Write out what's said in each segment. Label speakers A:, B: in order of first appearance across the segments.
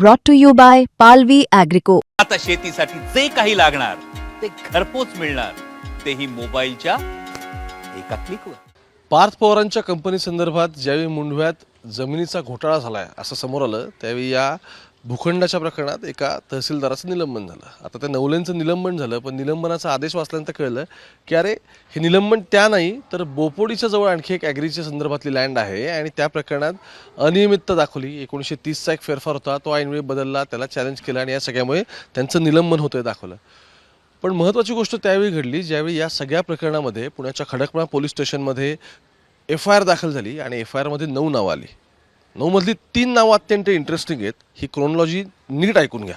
A: brought to you by Palvi Agrico.
B: आता शेतीसाठी जे काही लागणार ते घरपोच मिळणार तेही मोबाईलच्या एका क्लिकवर
C: पार्थ पवारांच्या कंपनी संदर्भात ज्यावेळी मुंडव्यात जमिनीचा घोटाळा झालाय असं समोर आलं त्यावेळी या भूखंडाच्या प्रकरणात एका तहसीलदाराचं निलंबन झालं. आता त्या नवलेंचं निलंबन झालं पण निलंबनाचा आदेश वाचल्यानंतर कळलं की अरे हे निलंबन त्या नाही तर बोपोडीच्या जवळ आणखी एक ॲग्रीच्या संदर्भातली लँड आहे आणि त्या प्रकरणात अनियमितता दाखवली. एकोणीसशे तीसचा एक फेरफार होता तो ऐनवेळी बदलला त्याला चॅलेंज केला आणि या सगळ्यामुळे त्यांचं निलंबन होतं दाखवलं. पण महत्त्वाची गोष्ट त्यावेळी घडली ज्यावेळी या सगळ्या प्रकरणामध्ये पुण्याच्या खडकपणा पोलीस स्टेशनमध्ये एफ आय आर दाखल झाली आणि एफ आय आरमध्ये नऊ नावं आली. नऊमधली तीन नावं अत्यंत इंटरेस्टिंग आहेत. ही क्रोनॉलॉजी नीट ऐकून घ्या.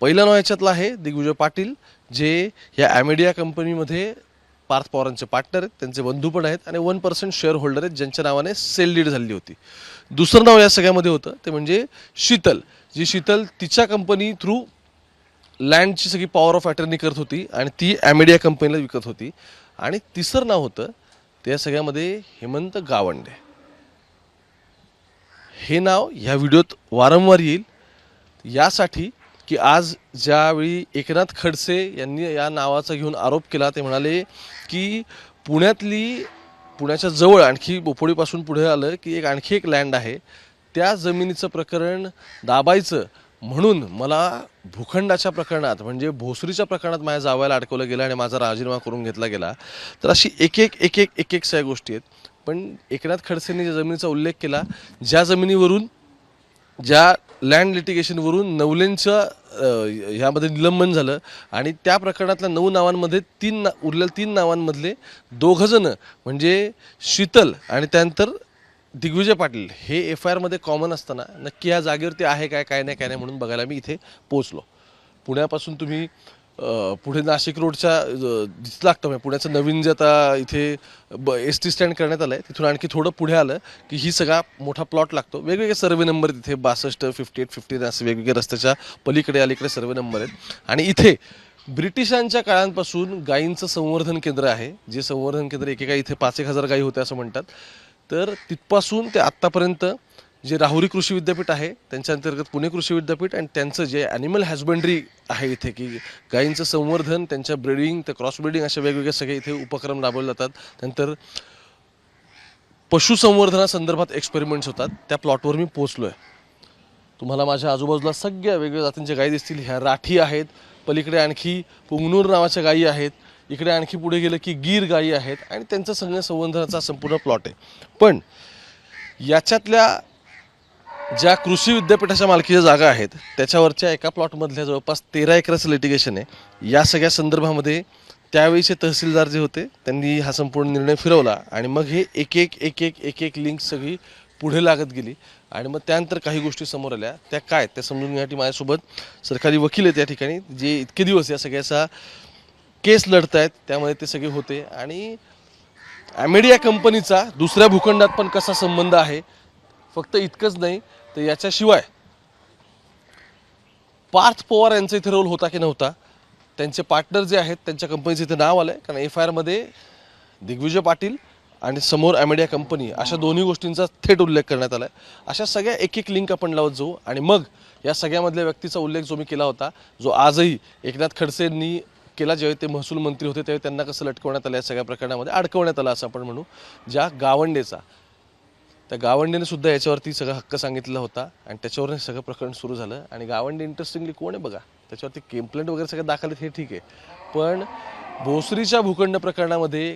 C: पहिलं नाव याच्यातलं आहे दिग्विजय पाटील जे या ॲमेडिया कंपनीमध्ये पार्थ पवारांचे पार्टनर आहेत. त्यांचे बंधू पण आहेत आणि वन पर्सेंट शेअर होल्डर आहेत ज्यांच्या नावाने सेल डीड झाली होती. दुसरं नाव या सगळ्यामध्ये होतं ते म्हणजे शीतल जी शीतल तिच्या कंपनी थ्रू लँडची सगळी पॉवर ऑफ अटर्नी करत होती आणि ती ॲमेडिया कंपनीला विकत होती. आणि तिसरं नाव होतं त्या सगळ्यामध्ये हेमंत गावंडे. हे नाव ह्या व्हिडिओत वारंवार येईल. यासाठी की आज ज्यावेळी एकनाथ खडसे यांनी या नावाचा घेऊन आरोप केला ते म्हणाले की पुण्यातली पुण्याच्या जवळ आणखी बोपोडीपासून पुढे आलं की एक आणखी एक लँड आहे. त्या जमिनीचं प्रकरण दाबायचं म्हणून मला भूखंडाच्या प्रकरणात म्हणजे भोसरीच्या प्रकरणात माझ्या जावयाला अडकवलं गेलं आणि माझा राजीनामा करून घेतला गेला. तर अशी एक एक एक एक एक एक सगळ्या गोष्टी आहेत. पण एकनाथ खडसेंनी ज्या जमिनीचा उल्लेख केला ज्या जमिनीवरून ज्या लँड लिटिगेशनवरून नवलेंचं ह्यामध्ये निलंबन झालं आणि त्या प्रकरणातल्या नऊ नावांमध्ये तीन ना उरलेल्या तीन नावांमधले दोघंजणं म्हणजे शीतल आणि त्यानंतर दिग्विजय पाटील हे एफ आय आरमध्ये कॉमन असताना नक्की ह्या जागेवरती आहे काय काय नाही काय नाही म्हणून बघायला मी इथे पोचलो पुण्यापासून तुम्ही पुढे नाशिक रोडच्या जिथं लागतं म्हणजे पुण्याचं नवीन जे आता इथे ब एस टी स्टँड करण्यात आलं आहे तिथून आणखी थोडं पुढे आलं की ही सगळा मोठा प्लॉट लागतो. वेगवेगळे सर्वे नंबर तिथे बासष्ट फिफ्टी एट फिफ्टी असे वेगवेगळे रस्त्याच्या पलीकडे अलीकडे सर्वे नंबर आहेत. आणि इथे ब्रिटिशांच्या काळांपासून गायींचं संवर्धन केंद्र आहे. जे संवर्धन केंद्र एकेका इथे पाच एक हजार गायी होते असं म्हणतात. तर तिथपासून ते आत्तापर्यंत जे राहुरी कृषी विद्यापीठ आहे त्यांच्या अंतर्गत पुणे कृषी विद्यापीठ आणि त्यांचं जे ॲनिमल हॅजबंड्री आहे इथे की गायींचं संवर्धन त्यांच्या ब्रिडिंग ते क्रॉस ब्रिडिंग असे वेगवेगळे सगळे इथे उपक्रम राबवले जातात. नंतर पशुसंवर्धनासंदर्भात एक्सपेरिमेंट्स होतात. त्या प्लॉटवर मी पोचलो आहे तुम्हाला माझ्या आजूबाजूला सगळ्या वेगवेगळ्या जातींच्या गायी दिसतील. ह्या राठी आहेत पलीकडे आणखी पुंगनूर नावाच्या गायी आहेत इकडे आणखी पुढे गेलं की गीर गायी आहेत आणि त्यांचं सगळं संवर्धनाचा संपूर्ण प्लॉट आहे. पण याच्यातल्या ज्या कृषी विद्यापीठाच्या मालकीच्या जागा आहेत त्याच्यावरच्या एका प्लॉटमधल्या जवळपास तेरा एकराचं लिटिगेशन आहे. या सगळ्या संदर्भामध्ये त्यावेळीचे तहसीलदार जे होते त्यांनी हा संपूर्ण निर्णय फिरवला आणि मग हे एक एक एक एक एक एक लिंक सगळी पुढे लागत गेली. आणि मग त्यानंतर काही गोष्टी समोर आल्या. त्या काय? त्या समजून घेण्यासाठी माझ्यासोबत. सरकारी वकील आहेत या ठिकाणी जे इतके दिवस या सगळ्याचा केस लढत आहेत त्यामध्ये ते सगळे होते. आणि ॲमेडिया कंपनीचा दुसऱ्या भूखंडात पण कसा संबंध आहे फक्त इतकंच नाही तर याच्याशिवाय पार्थ पवार यांचा इथे रोल होता की नव्हता त्यांचे पार्टनर जे आहेत त्यांच्या कंपनीचं इथे नाव आलं आहे कारण एफ आय आरमध्ये दिग्विजय पाटील आणि समोर ॲमेडिया कंपनी अशा दोन्ही गोष्टींचा थेट उल्लेख करण्यात आला आहे अशा सगळ्या एक एक लिंक आपण लावत जाऊ. आणि मग या सगळ्यामधल्या व्यक्तीचा उल्लेख जो मी केला होता जो आजही एकनाथ खडसेंनी केला ज्यावेळी ते महसूल मंत्री होते त्यावेळी त्यांना कसं लटकवण्यात आलं या सगळ्या प्रकरणामध्ये अडकवण्यात आलं असं आपण म्हणू. ज्या गावंडेचा त्या गावंडेने सुद्धा याच्यावरती सगळा हक्क सांगितला होता आणि त्याच्यावर हे सगळं प्रकरण सुरू झालं. आणि गावंडे इंटरेस्टिंगली कोण आहे बघा? त्याच्यावरती केम्प्लेंट वगैरे सगळं दाखल आहेत हे ठीक आहे. पण भोसरीच्या भूखंड प्रकरणामध्ये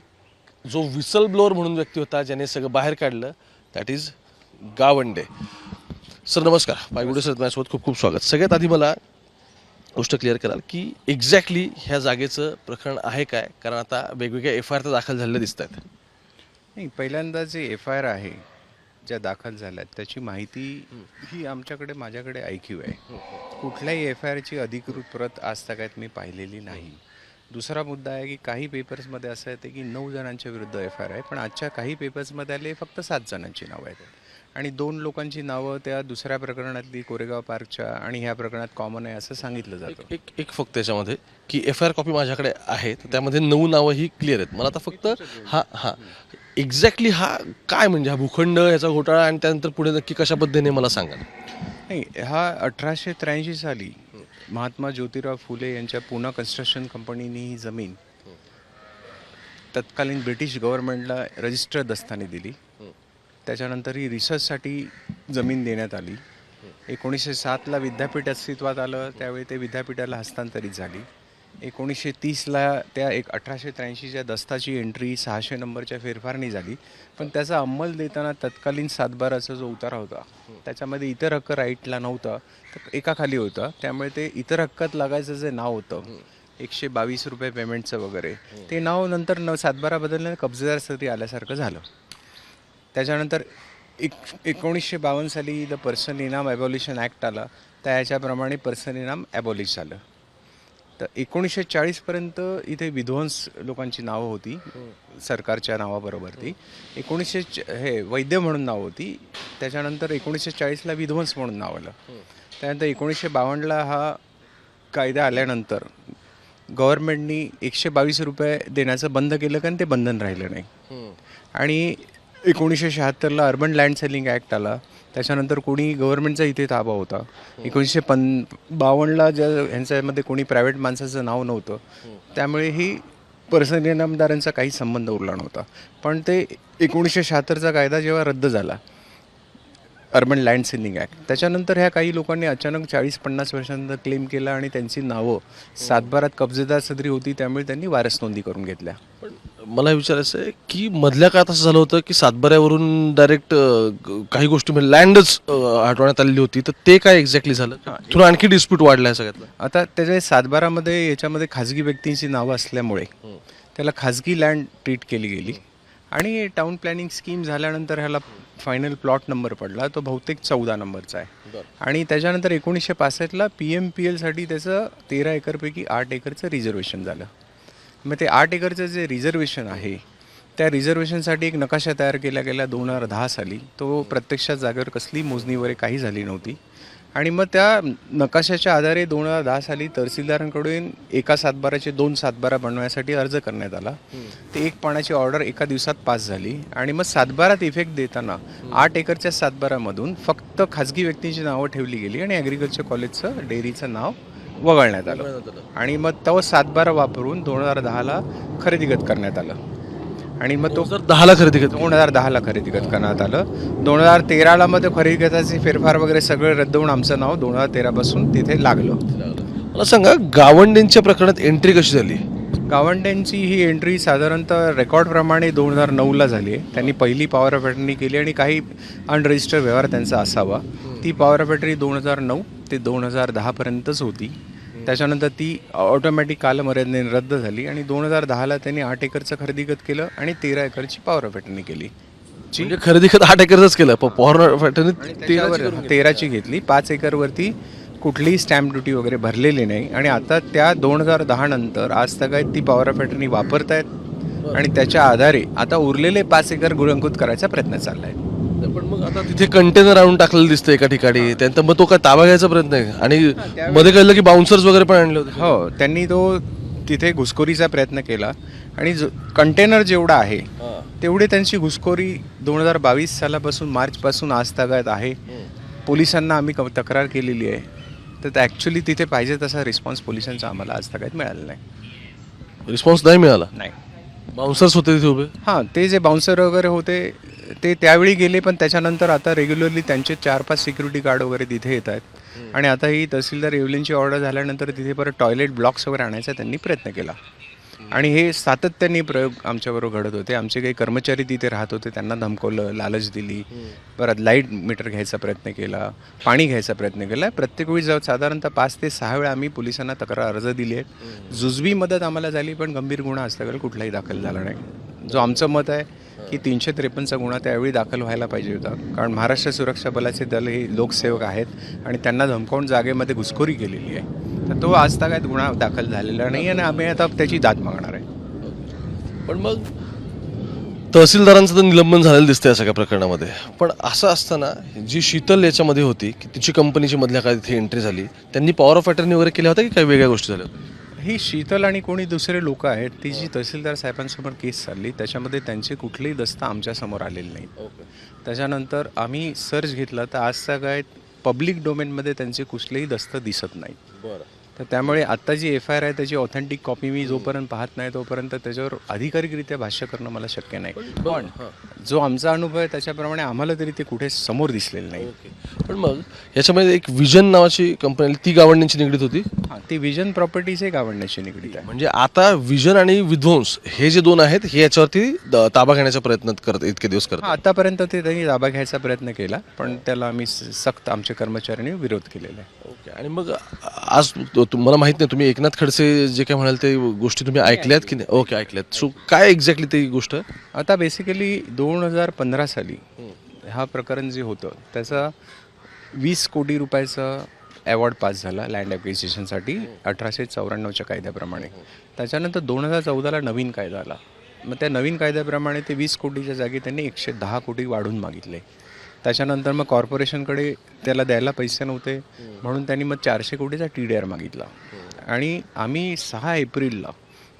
C: जो विसल ब्लोअर म्हणून व्यक्ती होता ज्याने सगळं बाहेर काढलं दॅट इज गावंडे. सर नमस्कार. पायगुडे सर माझ्यासोबत खूप खूप स्वागत. सगळ्यात आधी मला गोष्ट क्लिअर कराल की एक्झॅक्टली ह्या जागेचं प्रकरण आहे काय? कारण आता वेगवेगळ्या एफ आय आर तर दाखल झालेल्या दिसत आहेत
D: नाही पहिल्यांदा जे एफ आय आर आहे ज्या दाखल झाल्यात त्याची माहिती ही. आमच्याकडे माझ्याकडे ऐकीव आहे. कुठल्याही एफ आय आरची अधिकृत प्रत आज तकात मी पाहिलेली नाही. दुसरा मुद्दा आहे की काही पेपर्समध्ये असं येते की नऊ जणांच्या विरुद्ध एफ आय आर आहे पण आजच्या काही पेपर्समध्ये आले फक्त सात जणांची नावं आहेत. आणि दोन लोकांची नावं त्या दुसऱ्या प्रकरणातली कोरेगाव पार्कच्या आणि ह्या प्रकरणात कॉमन आहे असं सांगितलं जातं.
C: एक एक फक्त याच्यामध्ये की एफ आय आर कॉपी माझ्याकडे आहे तर त्यामध्ये नऊ नावं ही क्लिअर आहेत. मला आता फक्त हा हा. एक्झॅक्टली हा काय म्हणजे हा भूखंड याचा घोटाळा आणि त्यानंतर पुढे नक्की कशा पद्धतीने मला सांगा.
D: नाही हा अठराशे त्र्याऐंशी साली महात्मा ज्योतिराव फुले यांच्या पुणा कन्स्ट्रक्शन कंपनीने ही जमीन तत्कालीन ब्रिटिश गव्हर्नमेंटला रजिस्टर दस्ताने दिली. त्याच्यानंतर ही रिसर्चसाठी जमीन देण्यात आली. एकोणीसशे सातला विद्यापीठ अस्तित्वात आलं त्यावेळी ते विद्यापीठाला हस्तांतरित झाली. एकोणीसशे तीसला त्या एक अठराशे त्र्याऐंशीच्या दस्ताची एंट्री सहाशे नंबरच्या फेरफारणी झाली. पण त्याचा अंमल देताना तत्कालीन सातबाराचा जो उतारा होता त्याच्यामध्ये इतर हक्क राईटला नव्हता तर एकाखाली होता. त्यामुळे ते इतर हक्कात लागायचं जे नाव होतं एकशे बावीस रुपये पेमेंटचं वगैरे ते नाव नंतर न सातबारा बदलल्याने कब्जेदार सरी आल्यासारखं झालं. त्याच्यानंतर एक एकोणीसशे बावन्न साली द पर्सनल इनाम ॲबॉलिशन ॲक्ट आला. त्या याच्याप्रमाणे पर्सनल इनाम ॲबॉलिश झालं. तर एकोणीसशे चाळीसपर्यंत इथे विध्वंस लोकांची नावं होती. सरकारच्या नावाबरोबर ती एकोणीसशे च- हे वैद्य म्हणून नाव होती. त्याच्यानंतर एकोणीसशे चाळीसला विध्वंस म्हणून नाव आलं. त्यानंतर एकोणीसशे बावन्नला हा कायदा आल्यानंतर गव्हर्नमेंटनी एकशे बावीस रुपये देण्याचं बंद केलं कारण ते बंधन राहिलं नाही. आणि एकोणीसशे शहात्तरला अर्बन लँड सेलिंग ॲक्ट आला. त्याच्यानंतर कोणी गव्हर्नमेंटचा इथे ताबा होता. एकोणीसशे पन बावन्नला ज्या ह्यांच्यामध्ये कोणी प्रायव्हेट माणसाचं नाव नव्हतं त्यामुळे ही पर्सनल इनामदारांचा काही संबंध उरला नव्हता. पण ते एकोणीसशे शहात्तरचा कायदा जेव्हा रद्द झाला अर्बन लँड सेलिंग ॲक्ट त्याच्यानंतर ह्या काही लोकांनी अचानक चाळीस पन्नास वर्षानंतर क्लेम केला आणि त्यांची नावं सातबारात कब्जेदार सदरी होती त्यामुळे त्यांनी वारस नोंदी करून घेतल्या.
C: पण मला विचारायचं आहे की मधल्या काळात असं झालं होतं की सातबाऱ्यावरून डायरेक्ट काही गोष्टी म्हणजे लँडच हटवण्यात आलेली होती. तर ते काय एक्झॅक्टली झालं? थोडं आणखी डिस्प्यूट वाढला आहे सगळ्यातला.
D: आता त्याच्या सातबारामध्ये याच्यामध्ये खाजगी व्यक्तींची नावं असल्यामुळे त्याला खाजगी लँड ट्रीट केली गेली. आणि टाउन प्लॅनिंग स्कीम झाल्यानंतर ह्याला फायनल प्लॉट नंबर पडला. तो बहुतेक चौदा नंबरचा आहे. आणि त्याच्यानंतर एकोणीसशे पासष्टला पी एम पी एलसाठी त्याचं तेरा एकरपैकी आठ एकरचं रिझर्वेशन झालं. मग ते आठ एकरचं जे रिझर्वेशन आहे त्या रिझर्वेशनसाठी एक नकाशा तयार केला गेला दोन हजार दहा साली. तो प्रत्यक्षात जागेवर कसली मोजणी वगैरे काही झाली नव्हती. आणि मग त्या नकाशाच्या आधारे दोन हजार दहा साली तहसीलदारांकडून एका सातबाराचे दोन सातबारा बनवण्यासाठी अर्ज करण्यात आला. ते एक पाण्याची ऑर्डर एका दिवसात पास झाली. आणि मग सातबारात इफेक्ट देताना आठ एकरच्या सातबारामधून फक्त खाजगी व्यक्तींची नावं ठेवली गेली आणि ॲग्रिकल्चर कॉलेजचं डेअरीचं नाव वगळण्यात आलं. आणि मग तो सातबारा वापरून दोन हजार दहाला खरेदीगत करण्यात आलं. आणि मग तो
C: जर दहाला खरेदी करतो
D: दोन हजार दहाला खरेदीगत करण्यात आलं. दोन हजार तेराला मध्ये खरेदीगताचे फेरफार वगैरे सगळे रद्द होऊन आमचं नाव दोन हजार तेरापासून तिथे लागलं.
C: मला सांगा गावंडेंच्या प्रकरणात एंट्री कशी झाली?
D: गावंड्यांची ही एंट्री साधारणतः रेकॉर्डप्रमाणे दोन हजार नऊला झाली आहे. त्यांनी पहिली पॉवर ऑफ अटर्नी केली आणि काही अनरजिस्टर्ड व्यवहार त्यांचा असावा. ती पॉवर ऑफ अटर्नी दोन हजार नऊ ते दोन हजार दहापर्यंतच होती. त्याच्यानंतर ती ऑटोमॅटिक कालमर्यादेने रद्द झाली आणि दोन हजार दहाला त्यांनी आठ एकरचं खरेदीगत केलं आणि तेरा एकरची पॉवर ऑफ अटर्नी केली. जी
C: म्हणजे खरेदी खत आठ एकरच केलं. पण पॉवर
D: त्याच्यावर तेराची घेतली. पाच एकरवरती कुठलीही स्टॅम्प ड्युटी वगैरे भरलेली नाही. आणि आता त्या दोन हजार दहा नंतर आज तक ती पॉवर ऑफ अटर्नी वापरतायत. आणि त्याच्या आधारे आता उरलेले पाच एकर गुळंकृत करायचा प्रयत्न चाललाय.
C: पण मग आता तिथे कंटेनर आणून टाकलेलं दिसतं एका ठिकाणी. त्यानंतर मग तो काय ताबा घ्यायचा प्रयत्न आहे आणि मध्ये कळलं की बाउन्सर्स वगैरे पण आणले होते.
D: हो त्यांनी तो तिथे घुसखोरीचा प्रयत्न केला. आणि जो कंटेनर जेवढा आहे तेवढी त्यांची घुसखोरी दोन हजार बावीस सालापासून मार्चपासून आज तागायत आहे. पोलिसांना आम्ही क- तक्रार केलेली आहे. तर ॲक्च्युली तिथे पाहिजे तसा रिस्पॉन्स पोलिसांचा आम्हाला आज तागायत मिळाला नाही.
C: रिस्पॉन्स नाही मिळाला?
D: नाही.
C: बाउन्सर्स होते तिथे उभे?
D: हां ते जे बाउन्सर वगैरे होते ते त्यावेळी गेले पण त्याच्यानंतर आता रेग्युलरली त्यांचे चार पाच सिक्युरिटी गार्ड वगैरे तिथे येत आहेत. आणि आता ही तहसीलदार येवलेंची ऑर्डर झाल्यानंतर तिथे परत टॉयलेट ब्लॉक्स वगैरे आणायचा त्यांनी प्रयत्न केला. आणि हे सातत्याने प्रयोग आमच्याबरोबर घडत होते. आमचे काही कर्मचारी तिथे राहत होते त्यांना धमकवलं लालच दिली. परत लाइट मीटर घ्यायचा प्रयत्न केला पाणी घ्यायचा प्रयत्न केला. प्रत्येक वेळी जाऊ साधारणतः पाच ते सहा वेळा आम्ही पोलिसांना तक्रार अर्ज दिली आहे जुजवी मदत आम्हाला झाली पण गंभीर गुन्हा असल्याकडे कुठलाही दाखल झाला नाही. जो आमचं मत आहे की तीनशे त्रेपन्नचा गुन्हा त्यावेळी दाखल व्हायला पाहिजे होता. कारण महाराष्ट्र सुरक्षा बलाचे दल हे लोकसेवक आहेत आणि त्यांना धमकावून जागेमध्ये घुसखोरी केलेली आहे. तर तो आज तागायत गुन्हा दाखल झालेला नाही आणि आम्ही आता त्याची दाद मागणार आहे.
C: पण मग? तहसीलदारांचं तर निलंबन झालेलं दिसतंय या सगळ्या प्रकरणामध्ये. पण असं असताना जी शीतल याच्यामध्ये होती की तिची कंपनीची मधल्या काळात इथे एंट्री झाली त्यांनी पॉवर ऑफ अटर्नी वगैरे केल्या होत्या की काही वेगळ्या गोष्टी झाल्या होत्या?
D: ही शीतल आणि कोणी दुसरे लोक आहेत ती जी तहसीलदार साहेबांसमोर केस चालली त्याच्यामध्ये त्यांचे कुठलेही दस्ता आमच्यासमोर आलेले नाहीत. त्याच्यानंतर आम्ही सर्च घेतला तर आजचा काय पब्लिक डोमेनमध्ये त्यांचे कुठलेही दस्त दिसत नाहीत. तर त्यामुळे आत्ता जी एफ आय आर आहे त्याची ऑथेंटिक कॉपी मी जोपर्यंत पाहत नाही तोपर्यंत त्याच्यावर अधिकारिकरित्या भाष्य करणं मला शक्य नाही. पण जो आमचा अनुभव आहे त्याच्याप्रमाणे आम्हाला तरी ते कुठे समोर दिसलेलं नाही.
C: पण मग याच्यामध्ये एक विजन नावाची कंपनी ती गावंडींची निगडीत होती?
D: हां ती विजन प्रॉपर्टीज एक आवडण्याची निगडीत आहे.
C: म्हणजे आता विजन आणि विध्वंस हे जे दोन आहेत हे याच्यावरती द- ताबा घेण्याचा प्रयत्न करत इतके दिवस करत.
D: हां आतापर्यंत ते त्यांनी ताबा घ्यायचा प्रयत्न केला पण त्याला आम्ही स- सक्त आमच्या कर्मचाऱ्यांनी विरोध केलेला आहे.
C: ओके. आणि मग आज तुम्हाला माहीत नाही तुम्ही एकनाथ खडसे जे काय म्हणाल ते गोष्टी तुम्ही ऐकल्यात की नाही? ओके ऐकल्यात. सो काय एक्झॅक्टली ती गोष्ट?
D: आता बेसिकली दोन हजार पंधरा साली हा प्रकरण जे होतं त्याचा वीस कोटी रुपयाचा अवॉर्ड पास झाला लँड ॲप्रिसिएशनसाठी अठराशे चौऱ्याण्णवच्या कायद्याप्रमाणे. त्याच्यानंतर दोन हजार चौदाला नवीन कायदा आला. मग त्या नवीन कायद्याप्रमाणे ते वीस कोटीच्या जागी त्यांनी एकशे दहा कोटी वाढून मागितले. त्याच्यानंतर मग कॉर्पोरेशनकडे त्याला द्यायला पैसे नव्हते. म्हणून त्यांनी मग चारशे कोटीचा टी डी आर मागितला. आणि आम्ही सहा एप्रिलला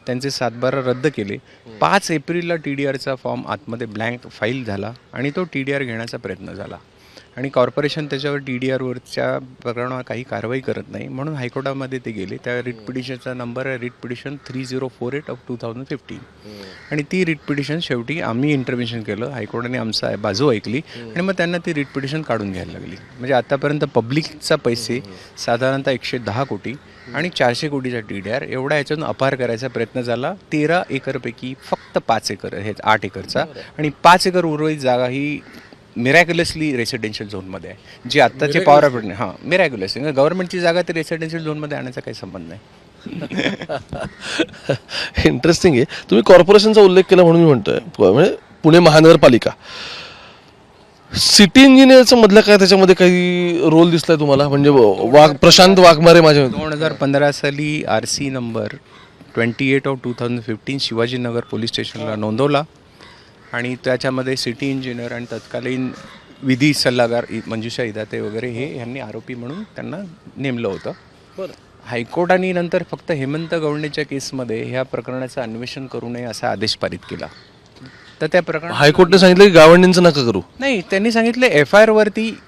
D: त्यांचे सातबारा रद्द केले. पाच एप्रिलला टी डी आरचा फॉर्म आतमध्ये ब्लँक फाईल झाला आणि तो टी डी आर घेण्याचा प्रयत्न झाला. आणि कॉर्पोरेशन त्याच्यावर टी डी आरवरच्या प्रकरणावर काही कारवाई करत नाही. म्हणून हायकोर्टामध्ये ते गेले. त्या रिट पिटिशनचा नंबर आहे writ petition three zero four eight of two thousand fifteen. आणि ती रिट पिटिशन शेवटी आम्ही इंटरव्हेन्शन केलं. हायकोर्टाने आमचा बाजू ऐकली आणि मग त्यांना ती रिट पिटिशन काढून घ्यायला लागली. म्हणजे आतापर्यंत पब्लिकचा पैसे साधारणतः एकशे दहा कोटी आणि चारशे कोटीचा टी डी आर एवढा याच्यातून अपार करायचा प्रयत्न झाला. तेरा एकरपैकी फक्त पाच एकर हे आठ एकरचा. आणि पाच एकर उर्वरित जागा ही मिरॅक्युलसली रेसिडेन्शियल झोनमध्ये आहे. जी आत्ताचे पॉवर ऑफ हां मिरॅक्युलस गव्हर्नमेंटची जागा ते रेसिडेन्शियल झोनमध्ये आणण्याचा काही संबंध नाही.
C: इंटरेस्टिंग आहे. तुम्ही कॉर्पोरेशनचा उल्लेख केला म्हणून मी म्हणतोय. म्हणजे पुणे महानगरपालिका. सिटी इंजिनियरचं मधलं काय त्याच्यामध्ये काही रोल दिसलाय तुम्हाला? म्हणजे वाघ प्रशांत वाघमारे माझ्या
D: दोन हजार पंधरा साली R C number twenty eight of two thousand fifteen Shivajinagar police स्टेशनला नोंदवला. आणि त्याच्यामध्ये सिटी इंजिनियर आणि तत्कालीन विधी सल्लागार इ- मंजुषा इदाते वगैरे हे यांनी आरोपी म्हणून त्यांना नेमलं होतं. हायकोर्टाने नंतर फक्त हेमंत गवंडेच्या केसमध्ये ह्या प्रकरणाचं अन्वेषण करू नये असा आदेश पारित केला. तर त्या प्रकरणात
C: हायकोर्टने सांगितलं की गावंडींचं नका करू.
D: नाही त्यांनी सांगितले एफ आय आरवरती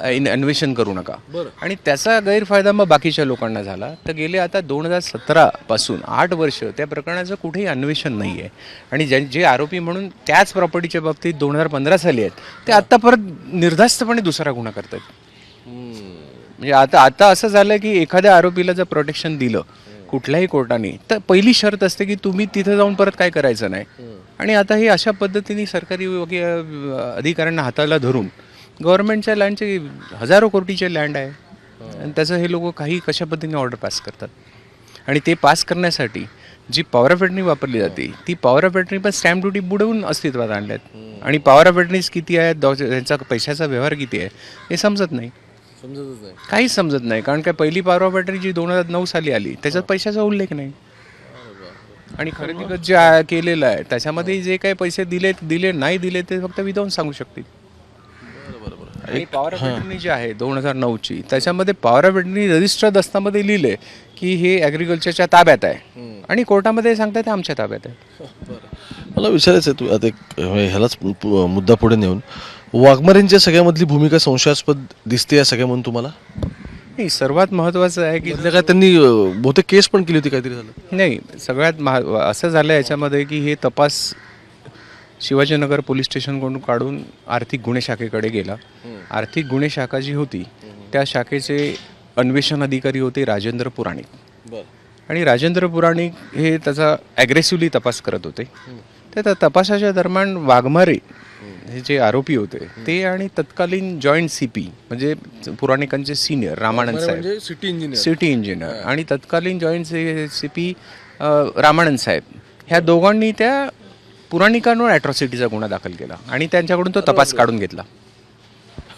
D: अन्वेषण करू नका. आणि त्याचा गैरफायदा मग बाकीच्या लोकांना झाला. तर गेले आता दोन हजार सतरा पासून आठ वर्ष त्या प्रकरणाचं कुठेही अन्वेषण नाही आहे आणि ज्या जे आरोपी म्हणून त्याच प्रॉपर्टीच्या बाबतीत दोन हजार पंधरा साली आहेत ते आत्ता परत निर्धास्तपणे दुसरा गुन्हा करतात. म्हणजे आता आता असं झालं की एखाद्या आरोपीला जर प्रोटेक्शन दिलं कुठल्याही कोर्टाने तर पहिली शर्त असते की तुम्ही तिथं जाऊन परत काय करायचं नाही. आणि आता हे अशा पद्धतीने सरकारी अधिकाऱ्यांना हाताला धरून गव्हर्नमेंटच्या लँडचे हजारो कोटीचे लँड आहे. आणि त्याचं हे लोक काही कशा पद्धतीने ऑर्डर पास करतात? आणि ते पास करण्यासाठी जी पॉवर ऑफ अटर्नी वापरली जाते ती पॉवर ऑफ अटर्नी पण स्टॅम्प ड्युटी बुडवून अस्तित्वात आणल्यात. आणि पॉवर ऑफ अटर्नीज किती आहेत त्यांचा पैशाचा व्यवहार किती आहे हे समजत नाही.
C: समजतच नाही.
D: काहीच समजत नाही कारण काय पहिली पॉवर ऑफ अटर्नी जी दोन हजार नऊ साली आली त्याच्यात पैशाचा उल्लेख नाही. आणि खरेदी जे केलेलं आहे त्याच्यामध्ये जे काही पैसे दिले दिले नाही दिले ते फक्त विधावून सांगू शकतील. आणि पॉवर ऑफ अटर्नी जी आहे दोन हजार नऊची त्याच्यामध्ये पॉवर ऑफ अटर्नी रजिस्टर दस्तामध्ये लिहिले की हे ॲग्रिकल्चरच्या ताब्यात आहे. आणि कोर्टामध्ये सांगतात ते आमच्या ताब्यात आहे.
C: मला विचारायचं आहे तू आता एक ह्यालाच मुद्दा पुढे नेऊन. वाघमारेंच्या सगळ्यामधली भूमिका संशयास्पद दिसते या सगळ्यामधून तुम्हाला?
D: नाही सर्वात महत्त्वाचं आहे की
C: काय त्यांनी बहुतेक केस पण केली होती काहीतरी झालं.
D: नाही सगळ्यात महा असं झालं याच्यामध्ये की हे तपास शिवाजीनगर पोलीस स्टेशनकडून काढून आर्थिक गुन्हे शाखेकडे गेला. आर्थिक गुन्हे शाखा जी होती त्या शाखेचे अन्वेषण अधिकारी होते राजेंद्र पुराणिक. आणि राजेंद्र पुराणिक हे त्याचा ॲग्रेसिव्हली तपास करत होते. त्या तपासाच्या दरम्यान वाघमारे हे जे आरोपी होते ते आणि तत्कालीन जॉईंट सी पी म्हणजे पुराणिकांचे सिनियर रामानंद साहेब.
C: सिटी इंजिनियर
D: सिटी इंजिनियर आणि तत्कालीन जॉईंट सी पी रामानंद साहेब. ह्या दोघांनी त्या पुराणिकांवर ॲट्रॉसिटीचा गुन्हा दाखल केला आणि त्यांच्याकडून तो तपास काढून घेतला.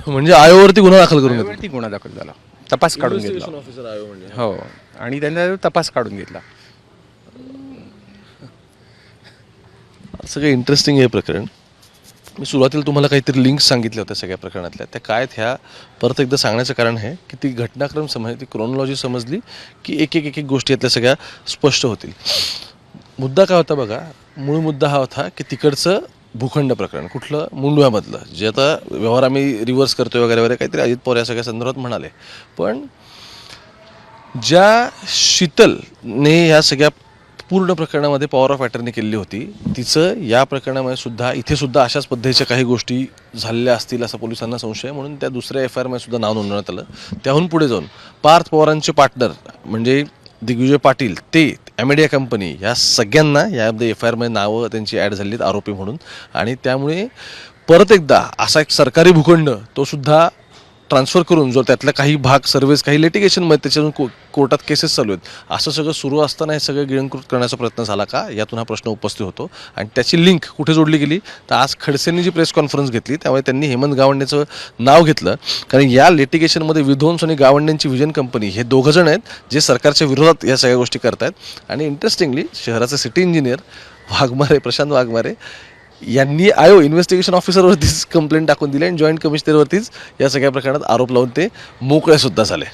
C: म्हणजे आयोवरती गुन्हा दाखल करून घेतला.
D: वरती गुन्हा दाखल झाला. तपास काढून घेतला.
C: ऑफिसर आयो म्हणजे.
D: हो. आणि त्यांना तपास काढून घेतला.
C: सगळं इंटरेस्टिंग आहे हे प्रकरण. मी सुरुवातीला तुम्हाला काहीतरी लिंक्स सांगितल्या होत्या सगळ्या प्रकरणातल्या. त्या काय आहेत ह्या? परत एकदा सांगण्याचं कारण आहे की ती घटनाक्रम समज ती क्रोनॉलॉजी समजली की एक एक एक एक गोष्टी यातल्या सगळ्या स्पष्ट होतील. मुद्दा काय होता बघा मूळ मुद्दा हा होता की तिकडचं भूखंड प्रकरण कुठलं? मुंडव्यामधलं. जे आता व्यवहार आम्ही रिव्हर्स करतोय वगैरे वगैरे काहीतरी अजित पवार या सगळ्या संदर्भात म्हणाले. पण ज्या शीतलने या सगळ्या पूर्ण प्रकरणामध्ये पॉवर ऑफ अटर्नी केलेली होती तिचं या प्रकरणामध्ये सुद्धा इथे सुद्धा अशाच पद्धतीच्या काही गोष्टी झालेल्या असतील असा पोलिसांना संशय म्हणून त्या दुसऱ्या एफ आय आरमध्ये सुद्धा नाव नोंदवण्यात आलं. त्याहून पुढे जाऊन पार्थ पवारांचे पार्टनर म्हणजे दिग्विजय पाटील ते ॲमेडिया कंपनी या सगळ्यांना यामध्ये एफ आय आरमध्ये नावं त्यांची ॲड झाली आहेत आरोपी म्हणून. आणि त्यामुळे परत एकदा असा एक सरकारी भूखंड तो सुद्धा ट्रान्सफर करून जो त्यातला काही भाग सर्व्हिस काही लिटिगेशनमध्ये त्याच्यातून को कोर्टात केसेस चालू आहेत असं सगळं सुरू असताना हे सगळं गिळंकृत करण्याचा प्रयत्न झाला का? यातून हा प्रश्न उपस्थित होतो. आणि त्याची लिंक कुठे जोडली गेली? तर आज खडसेंनी जी प्रेस कॉन्फरन्स घेतली त्यामुळे त्यांनी हेमंत गावंडेचं नाव घेतलं. कारण या लिटिगेशनमध्ये विध्वंस आणि गावंडेंची विजन कंपनी हे दोघं जण आहेत जे सरकारच्या विरोधात या सगळ्या गोष्टी करतायत. आणि इंटरेस्टिंगली शहराचे सिटी इंजिनियर वाघमारे प्रशांत वाघमारे यांनी आयो इन्व्हेस्टिगेशन ऑफिसरवरतीच कंप्लेंट टाकून दिली आणि जॉईंट कमिशनरवरतीच या सगळ्या प्रकरणात आरोप लावून ते मोकळे सुद्धा झाले.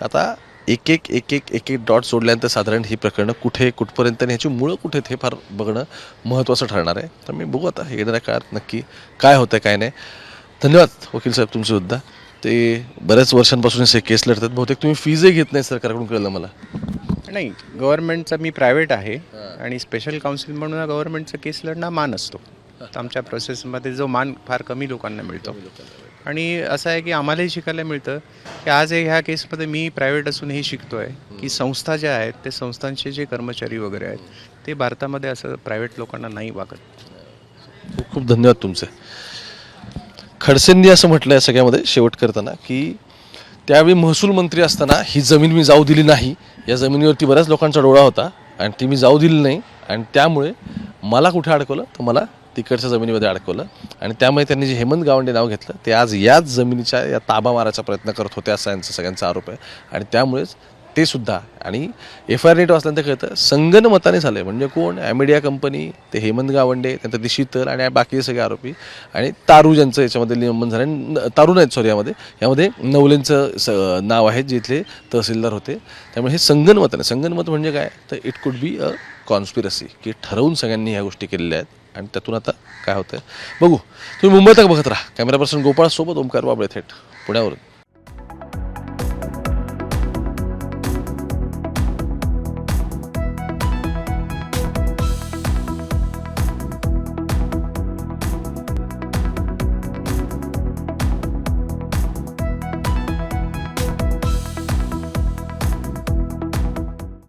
C: आता एक एक एक एक एक एक डॉट सोडल्यानंतर साधारण ही प्रकरणं कुठे कुठपर्यंत आणि ह्याची मुळं कुठे हे फार बघणं महत्त्वाचं ठरणार आहे. तर मी बघू आता येणाऱ्या काळात नक्की काय होतं काय नाही. धन्यवाद वकील साहेब तुमचे सुद्धा. ते बऱ्याच वर्षांपासून हे केस लढतात. बहुतेक तुम्ही फीजही घेत नाही सरकारकडून कळलं मला.
D: नाही गव्हर्नमेंटचा मी प्रायव्हेट आहे आणि स्पेशल काउन्सिल म्हणून गव्हर्नमेंटचा केस लढणं मान असतो. आमच्या प्रोसेसमध्ये जो मान फार कमी लोकांना मिळतो. आणि असं आहे की आम्हालाही शिकायला मिळतं की आज ह्या केसमध्ये मी प्रायव्हेट असून हे शिकतो आहे की संस्था ज्या आहेत ते संस्थांचे जे कर्मचारी वगैरे आहेत ते भारतामध्ये असं प्रायव्हेट लोकांना नाही वागत.
C: खूप खूप धन्यवाद तुमचे. खडसेंनी असं म्हटलं आहे सगळ्यामध्ये शेवट करताना की त्यावेळी महसूल मंत्री असताना ही जमीन मी जाऊ दिली नाही. या जमिनीवरती बऱ्याच लोकांचा डोळा होता आणि ती मी जाऊ दिली नाही. आणि त्यामुळे मला कुठे अडकवलं? तर मला तिकडच्या जमिनीमध्ये अडकवलं आणि त्यामुळे त्यांनी जे हेमंत गावंडे नाव घेतलं ते आज याच जमिनीच्या या ताबा मारायचा प्रयत्न करत होते असा यांचा सगळ्यांचा आरोप आहे. आणि त्यामुळेच ते सुद्धा आणि एफ आय आर नीट वाचल्यानंतर कळतं संगनमताने झालं आहे म्हणजे कोण? ॲमेडिया कंपनी ते हेमंत गावंडे त्यानंतर दिशीतल आणि बाकीचे सगळे आरोपी आणि तारू ज्यांचं याच्यामध्ये निलंबन झालं आणि न- तारू नाहीत सॉरी यामध्ये. यामध्ये नवलेंचं स नाव आहे जे इथले तहसीलदार होते. त्यामुळे हे संगनमताने संगनमत म्हणजे काय? तर it could be a conspiracy की ठरवून सगळ्यांनी ह्या गोष्टी केलेल्या आहेत. आणि त्यातून आता काय होतं बघू. तुम्ही मुंबईत बघत राहा. कॅमेरा पर्सन गोपाळ सोबत ओमकार बाबळे थेट पुण्यावरून.